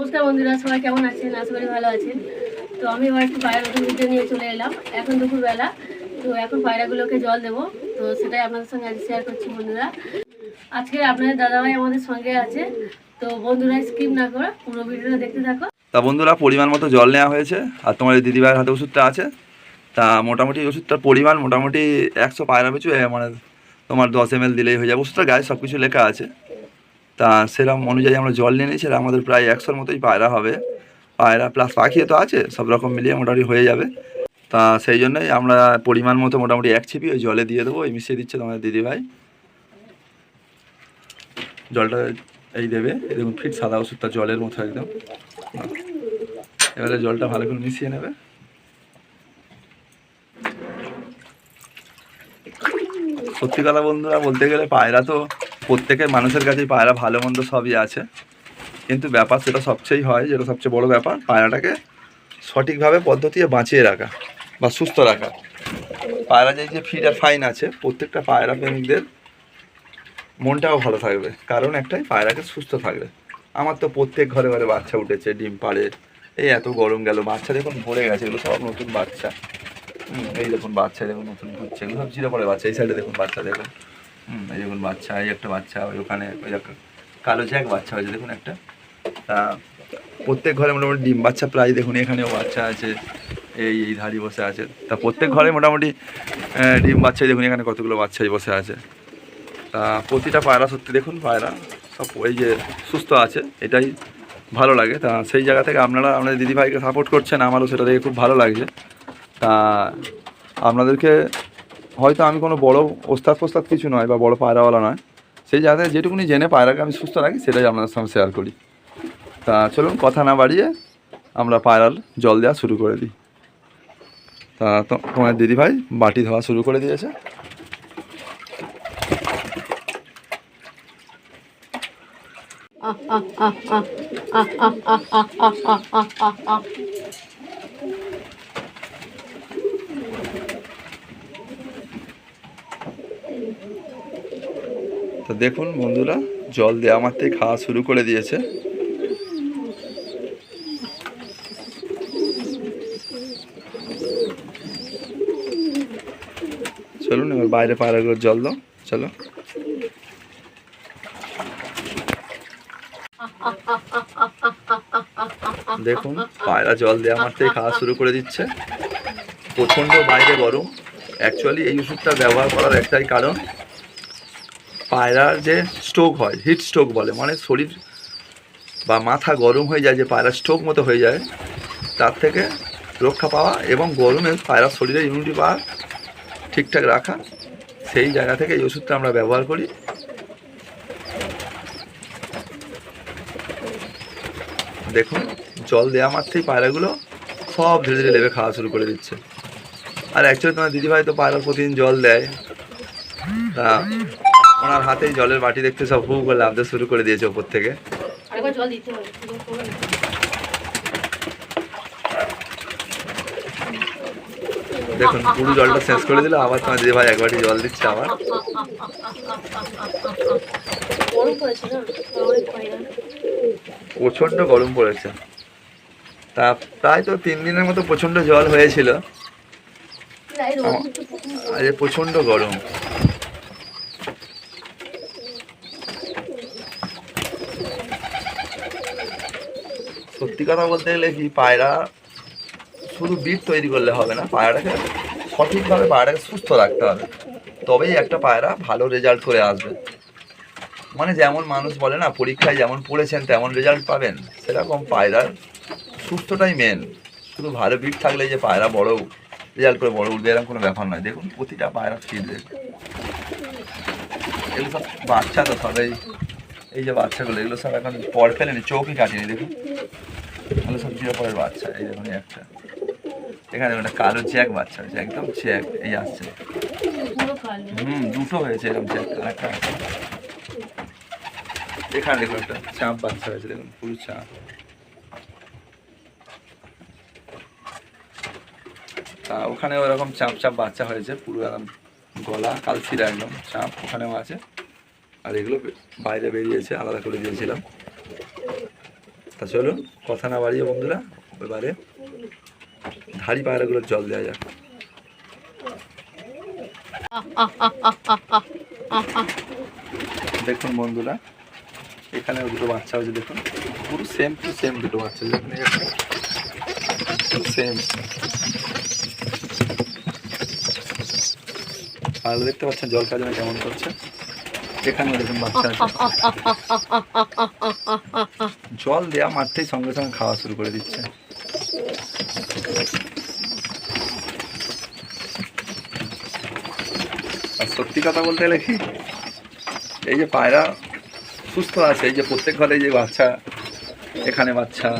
নমস্কার বন্ধুরা, সবাই কেমন আছেন? আশা করি ভালো আছেন। তো আমি এবার একটু পায়রা নতুন নিয়ে চলে এলাম। এখন দুপুরবেলা, তো এখন পায়রাগুলোকে জল দেবো। তো সেটাই আপনাদের সঙ্গে আজ শেয়ার করছি বন্ধুরা। আজকে আপনাদের দাদাভাই আমাদের সঙ্গে আছে। তো বন্ধুরা স্কিপ না করে পুরো ভিডিওটা দেখতে থাকো। তা বন্ধুরা, পরিমাণ মতো জল নেওয়া হয়েছে। আর তোমার দিদিভাইয়ের হাতে ওষুধটা আছে। তা মোটামুটি ওষুধটার পরিমাণ মোটামুটি একশো পায়রা পিছু মানে তোমার দশ এম দিলেই হয়ে যাবে। ওষুধটার গায়ে সব কিছু লেখা আছে। তা সেরকম অনুযায়ী আমরা জল নিয়ে নিয়েছি আমাদের প্রায় একশোর মতোই পায়রা হবে। পায়রা প্লাস পাখিও তো আছে, সব রকম মিলিয়ে মোটামুটি হয়ে যাবে। তা সেই জন্যই আমরা পরিমাণ মতো মোটামুটি এক ছিপি ওই জলে দিয়ে দেবো, ওই মিশিয়ে দিচ্ছে তোমাদের দিদিভাই। জলটা এই দেবে দেখুন ফিট সাদা ওষুধটা জলের মতো একদম। এবারে জলটা ভালো করে মিশিয়ে নেবে। সত্যি কথা বন্ধুরা, বলতে গেলে পায়রা তো প্রত্যেকের মানুষের কাছেই পায়রা ভালো মন্দ সবই আছে। কিন্তু ব্যাপার সেটা সবচেয়েই হয় যেটা সবচেয়ে বড় ব্যাপার, পায়রাটাকে সঠিকভাবে পদ্ধতিতে বাঁচিয়ে রাখা বা সুস্থ রাখা। পায়রা যে যে ফিড আর ফাইন আছে, প্রত্যেকটা পায়রা প্রেমিকদের মনটাও ভালো থাকবে। কারণ একটাই, পায়রাকে সুস্থ থাকবে। আমার তো প্রত্যেক ঘরে ঘরে বাচ্চা উঠেছে, ডিম পাড়ে। এই এত গরম গেল, বাচ্চা দেখুন ভরে গেছে, এগুলো সব নতুন বাচ্চা। এই দেখুন বাচ্চা দেখুন নতুন ঘুরছে এগুলো সব চিরে পড়ে বাচ্চা, এই সাইডে দেখুন বাচ্চা, দেখুন। এই দেখুন বাচ্চা এই একটা বাচ্চা ওই ওখানে ওই একটা কালো জ্যাক বাচ্চা হয়েছে দেখুন একটা। তা প্রত্যেক ঘরে মোটামুটি ডিম বাচ্চা প্রায় দেখুন এখানেও বাচ্চা আছে এই এই ধারি বসে আছে। তা প্রত্যেক ঘরে মোটামুটি ডিম বাচ্চাই দেখুন এখানে কতগুলো বাচ্চাই বসে আছে। তা প্রতিটা পায়রা সত্যি দেখুন পায়রা সব ওই যে সুস্থ আছে এটাই ভালো লাগে। তা সেই জায়গা থেকে আপনারা আপনাদের দিদিভাইকে সাপোর্ট করছেন আমারও সেটা দেখে খুব ভালো লাগছে। তা আপনাদেরকে হয়তো আমি কোনো বড় ওস্তাদ ফোস্তাদ কিছু নয় বা বড় পায়রাওয়ালা নয় সেই থেকে যেটুকুনি জেনে পায়রাকে আমি সুস্থ রাখি সেটাই আপনাদের সঙ্গে শেয়ার করি তা চলুন কথা না বাড়িয়ে আমরা পায়রার জল দেওয়া শুরু করে দিই তা তো- তোমার দিদিভাই বাটি ধোয়া শুরু করে দিয়েছে তো দেখুন বন্ধুরা, জল দেওয়া মাত্রই খাওয়া শুরু করে দিয়েছে। চলুন, এবার বাইরে পায়রাগুলোর জল দাও, চলো। দেখুন, পায়রা জল দেওয়া মাত্রই খাওয়া শুরু করে দিচ্ছে। প্রচণ্ড বাইরে গরম। অ্যাকচুয়ালি এই ওষুধটা ব্যবহার করার একটাই কারণ পায়রার যে স্ট্রোক হয় হিট স্ট্রোক বলে মানে শরীর বা মাথা গরম হয়ে যায়, যে পায়রা স্ট্রোক মতো হয়ে যায়, তার থেকে রক্ষা পাওয়া এবং গরমে পায়রার শরীরে ইমিউনিটি পাওয়া, ঠিকঠাক রাখা, সেই জায়গা থেকে এই ওষুধটা আমরা ব্যবহার করি। দেখুন, জল দেওয়া মাত্রই পায়রাগুলো সব ধীরে ধীরে লেবে খাওয়া শুরু করে দিচ্ছে। আর অ্যাকচুয়ালি তোমার দিদিভাই তো পায়রা প্রতিদিন জল দেয়। ওনার হাতেই জলের বাটি দেখতে সব হু করে লাভতে শুরু করে দিয়েছে ওপর থেকে। দেখুন পুরো জলটা শেষ করে দিলে আবার তোমার দিদিভাই এক বাটি জল দিচ্ছে আবার। প্রচণ্ড গরম পড়েছে। তা প্রায় তো তিন দিনের মতো প্রচণ্ড জল হয়েছিল। আরে প্রচণ্ড গরম। সত্যি কথা বলতে গেলে কি পায়রা শুধু বিট তৈরি করলে হবে না পায়রাটাকে সঠিকভাবে পায়রাটাকে সুস্থ রাখতে হবে। তবেই একটা পায়রা ভালো রেজাল্ট করে আসবে। মানে যেমন মানুষ বলে না, পরীক্ষায় যেমন পড়েছেন তেমন রেজাল্ট পাবেন। সেরকম পায়রার সুস্থটাই মেন শুধু ভালো বিট থাকলে যে পায়রা বড় রেজাল্ট করে, বড় উঠবে এরকম কোনো ব্যাপার নয়। দেখুন প্রতিটা পায়রা ফিট দেখুন এগুলো সব বাচ্চা তো সব এই এই যে বাচ্চাগুলো, এগুলো সব এখন পর ফেলেনি, চোখই কাটেনি, দেখুন। এগুলো সব জিরো পরের বাচ্চা, এই দেখুন একটা। এখানে একটা কালো জ্যাক বাচ্চা হয়েছে, একদম জ্যাক, এই আসছে। হুম, দুটো হয়েছে এরকম জ্যাক একটা এখানে দেখুন একটা চাপ বাচ্চা হয়েছে, দেখুন, পুরো চাপ তা ওখানে ওরকম চাপ চাপ বাচ্চা হয়েছে, পুরো একদম গলা কালচিরা একদম চাপ ওখানেও আছে। আর এগুলো বাইরে বেরিয়েছে, আলাদা করে দিয়েছিলাম। তা চলুন, কথা না বাড়িয়ে বন্ধুরা, এবারে ধাড়ি পায়রাগুলোর জল দেওয়া যাক। দেখুন বন্ধুরা, এখানে দুটো বাচ্চা হয়েছে, দেখুন। পুরো সেম টু সেম দুটো বাচ্চা দেখুন। সেম আর দেখতে পাচ্ছেন জল জন্য কেমন করছে। এখানেও দেখুন বাচ্চা জল দেওয়া মারতেই সঙ্গে সঙ্গে খাওয়া শুরু করে দিচ্ছে। আর সত্যি কথা বলতে গেলে কি, এই যে পায়রা সুস্থ আছে, এই যে প্রত্যেক ঘরে যে বাচ্চা, এখানে বাচ্চা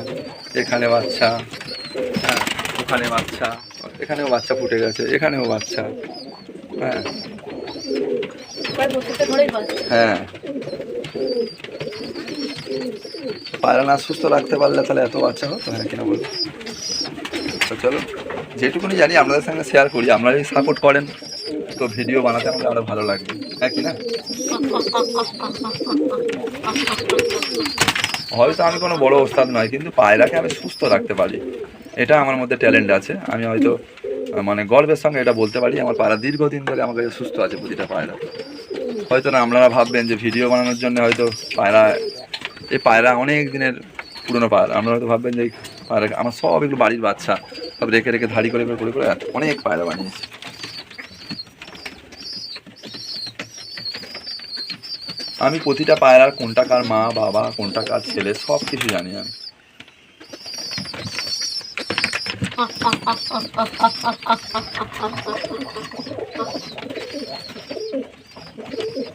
এখানে বাচ্চা হ্যাঁ ওখানে বাচ্চা, এখানেও বাচ্চা ফুটে গেছে, এখানেও বাচ্চা হ্যাঁ। হ্যাঁ। পায়রা না সুস্থ রাখতে পারলে তাহলে এত বাচ্চা হতো হ্যাঁ কিনা বলব? তো চলো, যেটুকুনি জানি আপনাদের সঙ্গে শেয়ার করি আপনারা যদি সাপোর্ট করেন। তো ভিডিও বানাতে আমাদের আরও ভালো লাগবে হ্যাঁ কি না? হয়তো আমি কোনো বড় ওস্তাদ নয়, কিন্তু পায়রাকে আমি সুস্থ রাখতে পারি। এটা আমার মধ্যে ট্যালেন্ট আছে, আমি হয়তো মানে গর্বের সঙ্গে এটা বলতে পারি, আমার পায়রা দীর্ঘদিন ধরে আমার কাছে সুস্থ আছে প্রতিটা পায়রা। হয়তো না, আপনারা ভাববেন যে ভিডিও বানানোর জন্য হয়তো পায়রা, এই পায়রা অনেক দিনের পুরনো পায়রা। আপনারা হয়তো ভাববেন যে পায়রা, আমার সব এগুলো বাড়ির বাচ্চা, সব রেখে রেখে ধাড়ি করে করে করে অনেক পায়রা বানিয়েছি। আমি প্রতিটা পায়রার কোনটা কার মা, বাবা, কোনটা কার ছেলে সব কিছু জানি আমি।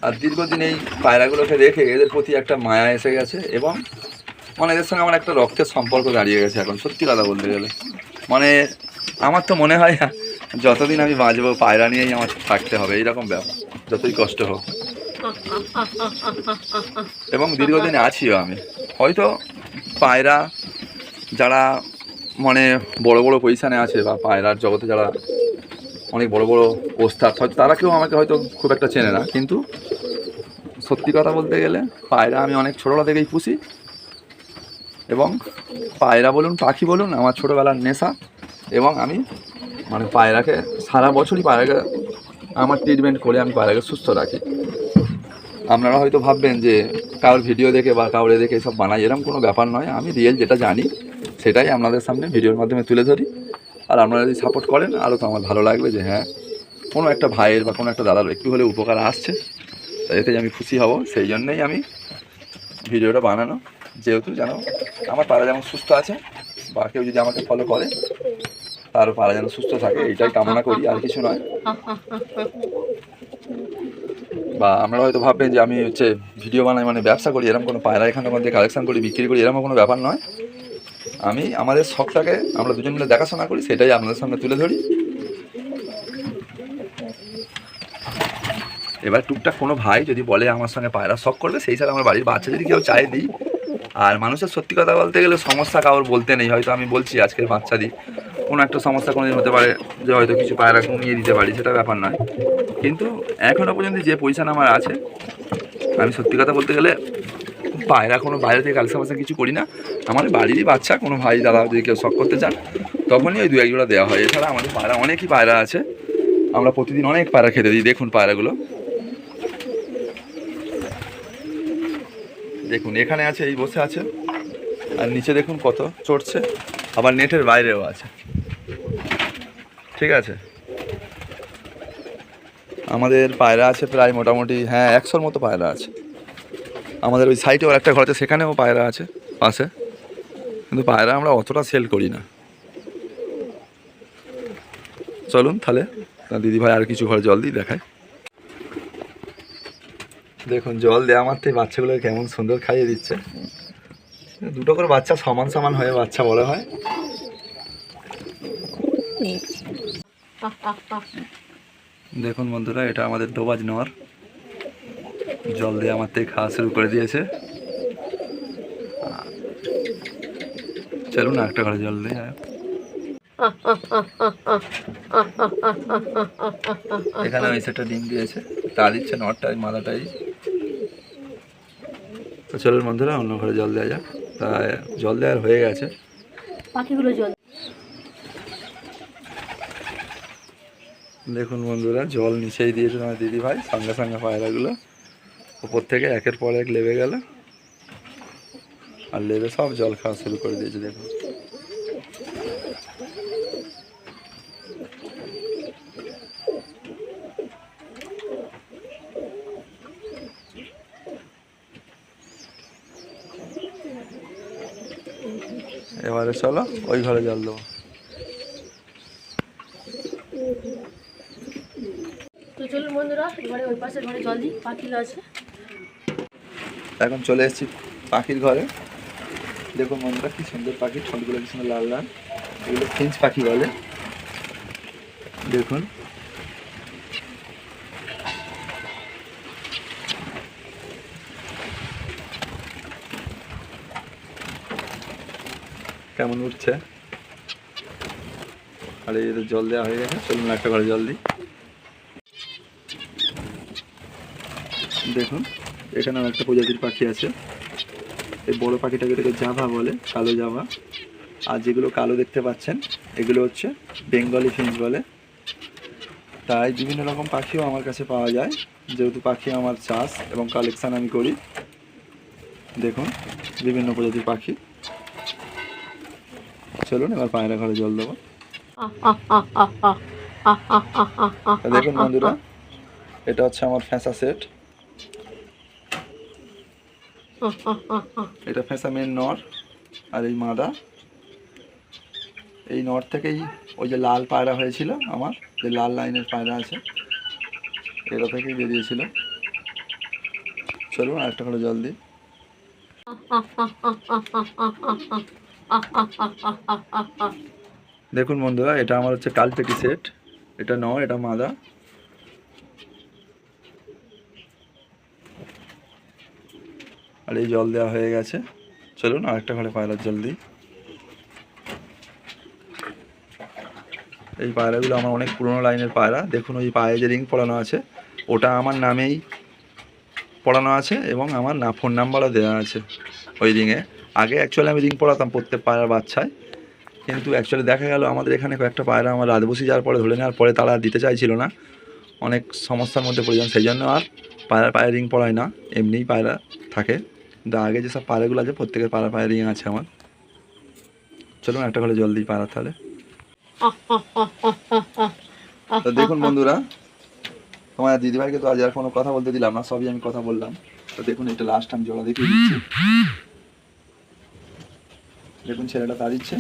আর দীর্ঘদিন এই পায়রাগুলোকে রেখে এদের প্রতি একটা মায়া এসে গেছে এবং মানে এদের সঙ্গে আমার একটা রক্তের সম্পর্ক দাঁড়িয়ে গেছে এখন, সত্যি কথা বলতে গেলে। মানে আমার তো মনে হয় যতদিন আমি বাঁচবো, পায়রা নিয়েই আমার থাকতে হবে, এইরকম ব্যাপার, যতই কষ্ট হোক। এবং দীর্ঘদিন আছিও আমি। হয়তো পায়রা যারা মানে বড় বড় পজিশানে আছে বা পায়রার জগতে যারা অনেক বড় বড় ওস্তাদ হয়তো তারা কেউ আমাকে হয়তো খুব একটা চেনে না। কিন্তু সত্যি কথা বলতে গেলে পায়রা আমি অনেক ছোটোবেলা থেকেই পুষি। এবং পায়রা বলুন, পাখি বলুন, আমার ছোটোবেলার নেশা। এবং আমি মানে পায়রাকে সারা বছরই পায়রাকে আমার ট্রিটমেন্ট করে আমি পায়রাকে সুস্থ রাখি। আপনারা হয়তো ভাববেন যে কারোর ভিডিও দেখে বা কাউরে দেখে সব বানাই এরকম কোনো ব্যাপার নয়। আমি রিয়েল যেটা জানি সেটাই আপনাদের সামনে ভিডিওর মাধ্যমে তুলে ধরি। আর আপনারা যদি সাপোর্ট করেন, আরও তো আমার ভালো লাগবে যে হ্যাঁ কোনো একটা ভাইয়ের বা কোনো একটা দাদার একটু হলে উপকার আসছে। এতে আমি খুশি হব, সেই জন্যই আমি ভিডিওটা বানানো। যেহেতু যেন আমার পাড়া যেমন সুস্থ আছে, বা কেউ যদি আমাকে ফলো করে তারও পাড়া যেন সুস্থ থাকে, এইটাই কামনা করি, আর কিছু নয়। বা আমরা হয়তো ভাববেন যে আমি হচ্ছে ভিডিও বানাই মানে ব্যবসা করি এরকম কোনো পায়রা এখানে মধ্যে কালেকশন করি, বিক্রি করি এরকম কোনো ব্যাপার নয়। আমি আমাদের শখটাকে আমরা দুজন মিলে দেখাশোনা করি, সেটাই আপনাদের সামনে তুলে ধরি। এবার টুকটাক কোনো ভাই যদি বলে আমার সঙ্গে পায়রা শখ করবে, সেই সাথে আমার বাড়ির বাচ্চা যদি কেউ চাই দিই। আর মানুষের সত্যি কথা বলতে গেলে সমস্যা কাউর বলতে নেই, হয়তো আমি বলছি আজকের বাচ্চা দিই। কোনো একটা সমস্যা কোনো দিন হতে পারে যে হয়তো কিছু পায়রা কমিয়ে দিতে পারি, সেটা ব্যাপার নয়। কিন্তু এখনও পর্যন্ত যে পয়সা আমার আছে, আমি সত্যি কথা বলতে গেলে পায়রা কোনো বাইরে থেকে কালেকশন ফালেকশন কিছু করি না। আমার বাড়িরই বাচ্চা, কোনো ভাই, দাদা যদি কেউ শখ করতে চান, তখনই ওই দু এক জোড়া দেওয়া হয়। এছাড়া আমাদের পায়রা, অনেকই পায়রা আছে। আমরা প্রতিদিন অনেক পায়রা খেতে দিই, দেখুন পায়রাগুলো। দেখুন, এখানে আছে, এই বসে আছে। আর নিচে দেখুন কত চড়ছে। আবার নেটের বাইরেও আছে। ঠিক আছে? আমাদের পায়রা আছে প্রায় মোটামুটি হ্যাঁ একশোর মতো পায়রা আছে। আমাদের ওই সাইডে একটা ঘর আছে, সেখানেও পায়রা আছে, পাশে। কিন্তু পায়রা আমরা অতটা সেল করি না। চলুন তাহলে দিদি ভাই আর কিছু ঘরে জল দিই দেখায় দেখুন, জল দেওয়া মাত্রই বাচ্চাগুলো কেমন সুন্দর খাইয়ে দিচ্ছে। দুটো করে বাচ্চা সমান সমান হয়ে বাচ্চা বড় হয়। দেখুন বন্ধুরা, এটা আমাদের দোবাজ নেওয়ার জল দিয়ে আমার থেকে খাওয়া শুরু করে দিয়েছে। চলুন একটা ঘরে জল দিয়ে এখানে ওই সেটা ডিম দিয়েছে। তা দিচ্ছে নটাই মাদাটাই তো চলুন বন্ধুরা অন্য ঘরে জল দেওয়া যাক। তা জল দেওয়ার হয়ে গেছে। পাখিগুলো জল দেখুন বন্ধুরা জল নিচেই দিয়েছে আমার দিদি ভাই সঙ্গে সঙ্গে পায়রাগুলো। উপর থেকে একের পর এক লেবে গেল। আর লেবে সব জল খাওয়া শুরু করে দিয়েছে, দেখুন। এবারে চলো, ওই ঘরে জল দেবো। তো চলুন বন্ধুরা, এবারে ওই পাশের ঘরে জল দিই পাখিগুলো আছে। এখন চলে এসেছি পাখির ঘরে। দেখুন বন্ধুরা, কি সুন্দর পাখি, ঠোঁটগুলো কি সুন্দর লাল লাল। এগুলো ফিঞ্চ পাখি বলে। দেখুন। কেমন উঠছে? আর, এই জল দেওয়া হয়ে গেছে, চলুন একটা ঘরে জল দিই। দেখুন। এখানে একটা প্রজাতির পাখি আছে। এই বড় পাখিটাকে এটাকে জাভা বলে, কালো জাভা। আর যেগুলো কালো দেখতে পাচ্ছেন, এগুলো হচ্ছে বেঙ্গলি ফিঞ্চ বলে। তাই বিভিন্ন রকম পাখিও আমার কাছে পাওয়া যায়। যেহেতু পাখি আমার চাষ এবং কালেকশান আমি করি, দেখুন বিভিন্ন প্রজাতির পাখি। চলুন, এবার পায়রা ঘরে জল দেবো। দেখুন বন্ধুরা, এটা হচ্ছে আমার ফ্যাঁসা সেট। এটা ফেঁসা মেন নর আর এই মাদা। এই নর থেকেই ওই যে লাল পায়রা হয়েছিল আমার, যে লাল লাইনের পায়রা আছে, এটা থেকেই বেরিয়েছিল। চলুন আরেকটা করে জল দিই। দেখুন বন্ধুরা, এটা আমার হচ্ছে কালপেটি সেট এটা নর, এটা মাদা। আর এই জল দেওয়া হয়ে গেছে। চলুন আরেকটা ঘরে পায়রার জল দিই। এই পায়রাগুলো আমার অনেক পুরনো লাইনের পায়রা। দেখুন ওই পায়ে যে রিং পড়ানো আছে, ওটা আমার নামেই পড়ানো আছে এবং আমার না, ফোন নাম্বারও দেওয়া আছে ওই রিংয়ে আগে অ্যাকচুয়ালি আমি রিং পড়াতাম প্রত্যেক পায়রার বাচ্চায়, কিন্তু অ্যাকচুয়ালি দেখা গেল আমাদের এখানে কয়েকটা পায়রা আমার রাত বসে যাওয়ার পরে ধরে নেওয়ার পরে তারা দিতে চাইছিল না। অনেক সমস্যার মধ্যে পড়ে যান। সেই জন্য আর পায়রা পায়ে রিং পড়ায় না। এমনিই পায়রা থাকে। কিন্তু আগে যেসব পাড়াগুলো আছে, প্রত্যেকের পাড়া পায়ে রিং আছে আমার। চলুন একটা করে জল দিই পায়রা তাহলে দেখুন বন্ধুরা, তোমার দিদিভাইকে তো আজ আর কোনো কথা বলতে দিলাম না, সবই আমি কথা বললাম। তো দেখুন, এটা লাস্ট আমি জোড়া দেখিয়ে দিচ্ছি। দেখুন, ছেলেটা তা দিচ্ছে,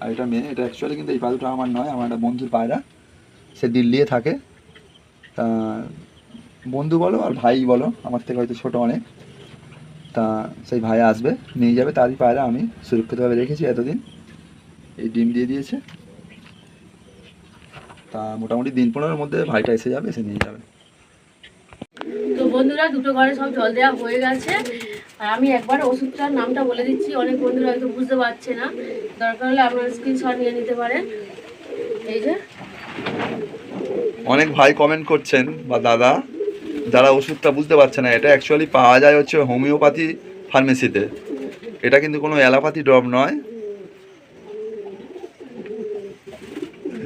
আর এটা মেয়ে, এটা অ্যাকচুয়ালি কিন্তু এই পায়রাটা আমার নয়, আমার একটা বন্ধুর পায়রা। সে দিল্লিয়ে থাকে। তা বন্ধু বলো আর ভাই বলো, আমার থেকে হয়তো ছোট অনেক। তা সেই ভাই আসবে নিয়ে যাবে তারই পায়রা আমি সুরক্ষিতভাবে রেখেছি এতদিন। এই ডিম দিয়ে দিয়েছে। তা মোটামুটি দিন পনেরোর মধ্যে ভাইটা এসে যাবে এসে নিয়ে যাবে। তো বন্ধুরা দুটো ঘরে সব জল দেওয়া হয়ে গেছে। আর আমি একবার ওষুধটার নামটা বলে দিচ্ছি অনেক বন্ধুরা হয়তো বুঝতে পারছে না। দরকার হলে আপনারা স্ক্রিনশট নিয়ে নিতে পারেন। এই যে। অনেক ভাই কমেন্ট করছেন বা দাদা যারা ওষুধটা বুঝতে পারছে না এটা অ্যাকচুয়ালি পাওয়া যায় হচ্ছে হোমিওপ্যাথি ফার্মেসিতে এটা কিন্তু কোনো অ্যালোপ্যাথি ড্রপ নয়।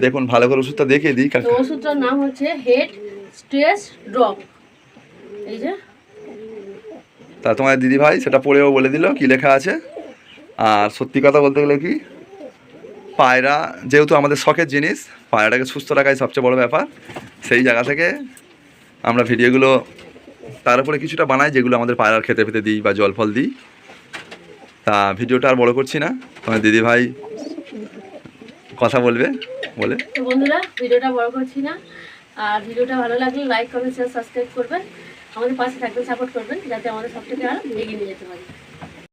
দেখুন ভালো করে ওষুধটা দেখিয়ে দিই ওষুধটার নাম হচ্ছে হেড স্ট্রেস ড্রপ এই যে। তা তোমার দিদি ভাই সেটা পড়েও বলে দিল কি লেখা আছে? আর সত্যি কথা বলতে গেলে কি? পায়রা যেহেতু আমাদের শখের জিনিস পায়রাটাকে সুস্থ রাখাই সবচেয়ে বড় ব্যাপার। সেই জায়গা থেকে আমরা ভিডিওগুলো তার উপরে কিছুটা বানাই, যেগুলো আমাদের পায়রার খেতে ফেতে দিই বা জল ফল দিই। তা ভিডিওটা আর বড় করছি না। তোমার দিদি ভাই কথা বলবে, বলে। বন্ধুরা, ভিডিওটা বড় করছি না। আর ভিডিওটা ভালো লাগলে লাইক কমেন্ট শেয়ার সাবস্ক্রাইব করবেন। আমাদের পাশে থাকবেন সাপোর্ট করবেন, যাতে আমাদের সব থেকে আরও এগিয়ে নিয়ে যেতে পারি।